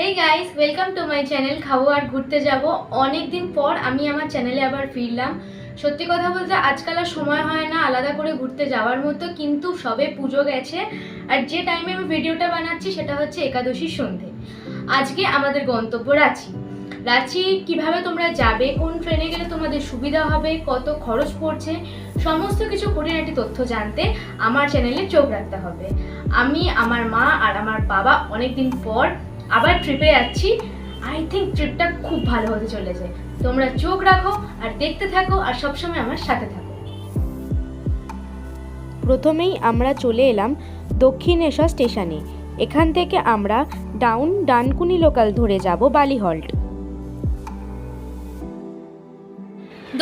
Hey guys welcome to my channel খাব আর ঘুরতে যাব। অনেক দিন পর আমি আমার চ্যানেলে আবার ফিরলাম। সত্যি কথা বলতে, আজকাল আর সময় হয় না আলাদা করে ঘুরতে যাওয়ার মতো, কিন্তু সবে পুজো গেছে। আর যে টাইমে আমি ভিডিওটা বানাচ্ছি, সেটা হচ্ছে একাদশীর সন্ধে। আজকে আমাদের গন্তব্য রাঁচি। রাঁচি, কীভাবে তোমরা যাবে, কোন ট্রেনে গেলে তোমাদের সুবিধা হবে, কত খরচ পড়ছে, সমস্ত কিছু খুঁটিনাটি তথ্য জানতে আমার চ্যানেলে চোখ রাখতে হবে। আমি, আমার মা আর আমার বাবা অনেকদিন পর আবার ট্রিপে যাচ্ছি। আই থিঙ্ক ট্রিপটা খুব ভালো হতে চলেছে। তোমরা চোখ রাখো আর দেখতে থাকো আর সবসময় আমার সাথে থাকো। প্রথমেই আমরা চলে এলাম দক্ষিণেশ্বর স্টেশনে। এখান থেকে আমরা ডাউন ডানকুনি লোকাল ধরে যাব বালিহল্ট।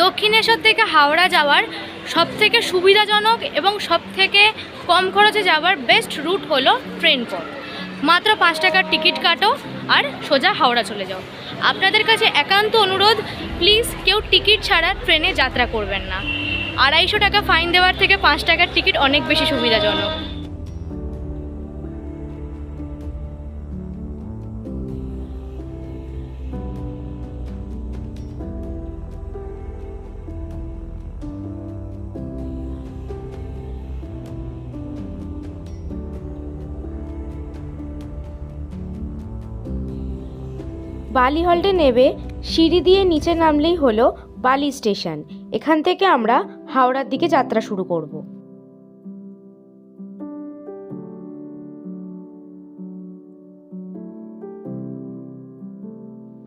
দক্ষিণেশ্বর থেকে হাওড়া যাওয়ার সব থেকে সুবিধাজনক এবং সব থেকে কম খরচে যাওয়ার বেস্ট রুট হলো ট্রেন পথ। মাত্র পাঁচ টাকার টিকিট কাটো আর সোজা হাওড়া চলে যাও। আপনাদের কাছে একান্ত অনুরোধ প্লিজ কেউ টিকিট ছাড়া ট্রেনে যাত্রা করবেন না। আড়াইশো টাকা ফাইন দেওয়ার থেকে পাঁচ টাকার টিকিট অনেক বেশি সুবিধাজনক। বালিহল্টে নেবে, সিঁড়ি দিয়ে নিচে নামলেই হলো বালি স্টেশন। এখান থেকে আমরা হাওড়ার দিকে যাত্রা শুরু করব।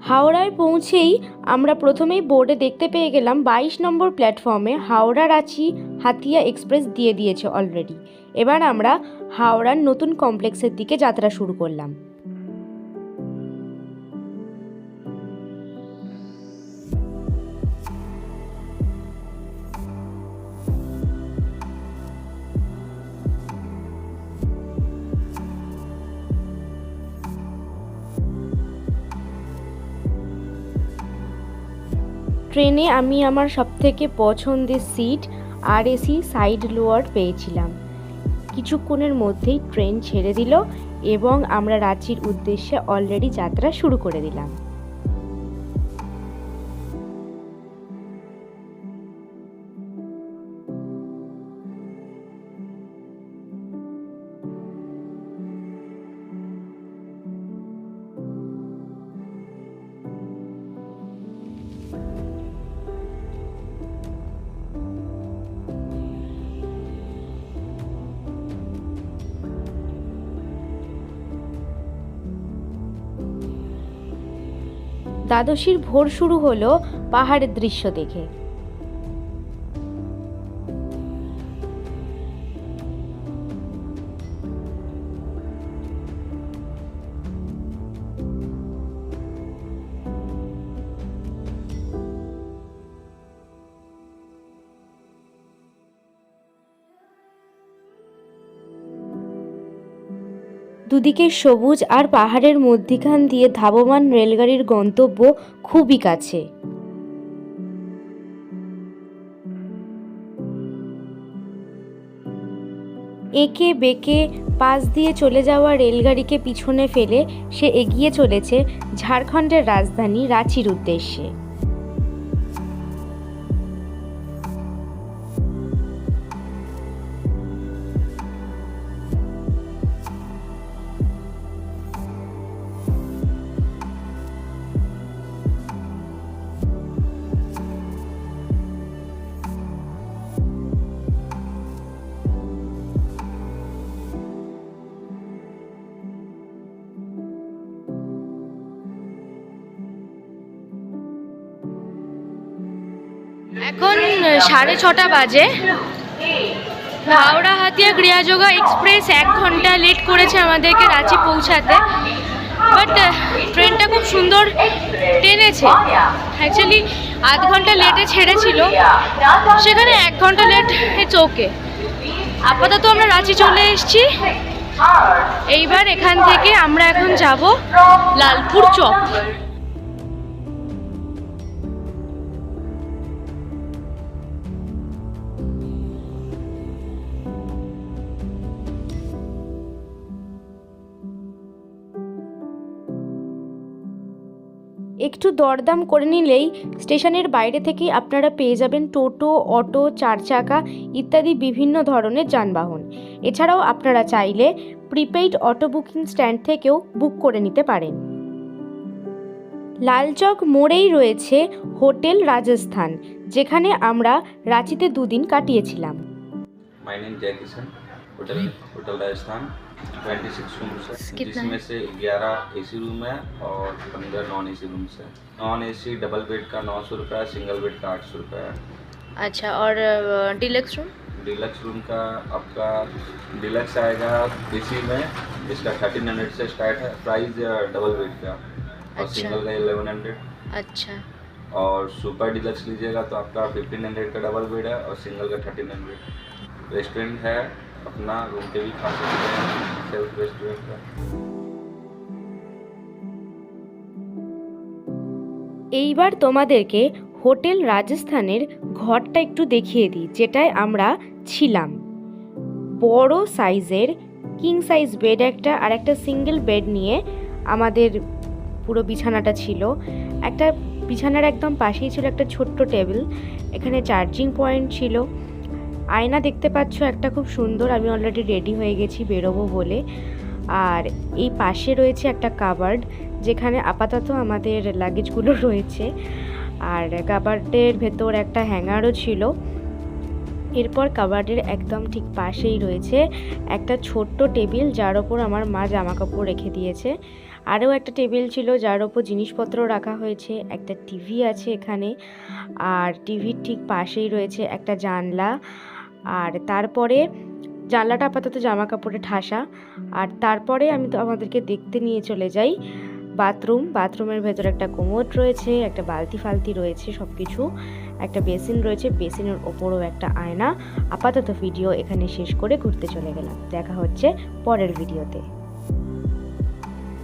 হাওড়ায় পৌঁছেই আমরা প্রথমেই বোর্ডে দেখতে পেয়ে গেলাম বাইশ নম্বর প্ল্যাটফর্মে হাওড়া রাঁচি হাতিয়া এক্সপ্রেস দিয়ে দিয়েছে অলরেডি। এবার আমরা হাওড়ার নতুন কমপ্লেক্সের দিকে যাত্রা শুরু করলাম। ট্রেনে আমি আমার সবথেকে পছন্দের সিট আর এসি সাইড লোয়ার পেয়েছিলাম। কিছুক্ষণের মধ্যেই ট্রেন ছেড়ে দিল এবং আমরা রাঁচির উদ্দেশ্যে অলরেডি যাত্রা শুরু করে দিলাম। দ্বাদশীর ভোর শুরু হলো পাহাড়ের দৃশ্য দেখে। দুদিকে সবুজ আর পাহাড়ের মধ্যিখান দিয়ে ধাবমান রেলগাড়ির গন্তব্য খুবই কাছে। একে বেঁকে পাশ দিয়ে চলে যাওয়া রেলগাড়িকে পিছনে ফেলে সে এগিয়ে চলেছে ঝাড়খণ্ডের রাজধানী রাঁচির উদ্দেশ্যে। এখন সাড়ে ছটা বাজে। হাওড়া হাতিয়া গৃহযোগা এক্সপ্রেস এক ঘণ্টা লেট করেছে আমাদেরকে রাঁচি পৌঁছাতে। বাট ট্রেনটা খুব সুন্দর টেনেছে। অ্যাকচুয়ালি আধ ঘণ্টা লেটে ছেড়েছিল। সেখানে এক ঘণ্টা লেট চৌকে আপাতত আমরা রাঁচি চলে এসেছি। এইবার এখান থেকে আমরা এখন যাব লালপুর চক। একটু দরদাম করে নিলেই স্টেশনের বাইরে থেকেই আপনারা পেয়ে যাবেন টোটো, অটো চার চাকা ইত্যাদি বিভিন্ন ধরনের যানবাহন। এছাড়াও আপনারা চাইলে প্রিপেইড অটো বুকিং স্ট্যান্ড থেকেও বুক করে নিতে পারেন। লালচক মোড়েই রয়েছে হোটেল রাজস্থান, যেখানে আমরা রাঁচিতে দুদিন কাটিয়েছিলাম। My name is hotel hotel Rajasthan 26 rooms है। जिसमें से 11 एसी रूम है और 15 नॉन एसी रूम्स है। नॉन एसी डबल बेड का नौ सौ रुपये सिंगल बेड का आठ सौ रुपये है। अच्छा और डिलक्स रूम डिलक्स रूम का आपका डिलक्स आएगा एसी में इसका थर्टीन हंड्रेड से स्टार्ट है प्राइस डबल बेड का। और अच्छा। सिंगल का इलेवन हंड्रेड अच्छा। और सुपर डिलक्स लीजिएगा तो आपका फिफ्टीन हंड्रेड का डबल बेड है और सिंगल का थर्टीन हंड्रेड रेस्टोरेंट है अपना रूम पे भी खा सकते हैं सेल्फ रेस्टोरेंट है এইবার তোমাদেরকে হোটেল রাজস্থানের ঘরটা একটু দেখিয়ে দিই যেটায় আমরা ছিলাম বড় সাইজের কিং সাইজ বেড একটা আর একটা সিঙ্গেল বেড নিয়ে আমাদের পুরো বিছানাটা ছিল একটা বিছানার একদম পাশেই ছিল একটা ছোট্ট টেবিল এখানে চার্জিং পয়েন্ট ছিল আয়না দেখতে পাচ্ছ, একটা খুব সুন্দর, আমি অলরেডি রেডি হয়ে গেছি বেরোবো বলে। আর এই পাশে রয়েছে একটা কাবার্ড যেখানে আপাতত আমাদের লাগেজগুলো রয়েছে। আর কাবার্ডের ভেতর একটা হ্যাঙ্গারও ছিল। এরপর কাবার্ডের একদম ঠিক পাশেই রয়েছে একটা ছোট্ট টেবিল যার ওপর আমার মা জামা কাপড় রেখে দিয়েছে। আরও একটা টেবিল ছিল, যার ওপর জিনিসপত্র রাখা হয়েছে, একটা টিভি আছে এখানে। আর টিভির ঠিক পাশেই রয়েছে একটা জানলা। আর তারপরে জানলাটা আপাতত জামা কাপড়ে ঠাসা। আর তারপরে আমি তো আমাদেরকে দেখতে নিয়ে চলে যাই। বাথরুম, বাথরুমের ভেতরে একটা কোমোট রয়েছে, একটা বালতি ফালতি রয়েছে সব কিছু একটা বেসিন রয়েছে, বেসিনের ওপরও একটা আয়না। আপাতত ভিডিও এখানে শেষ করে ঘুরতে চলে গেলাম। দেখা হচ্ছে পরের ভিডিওতে।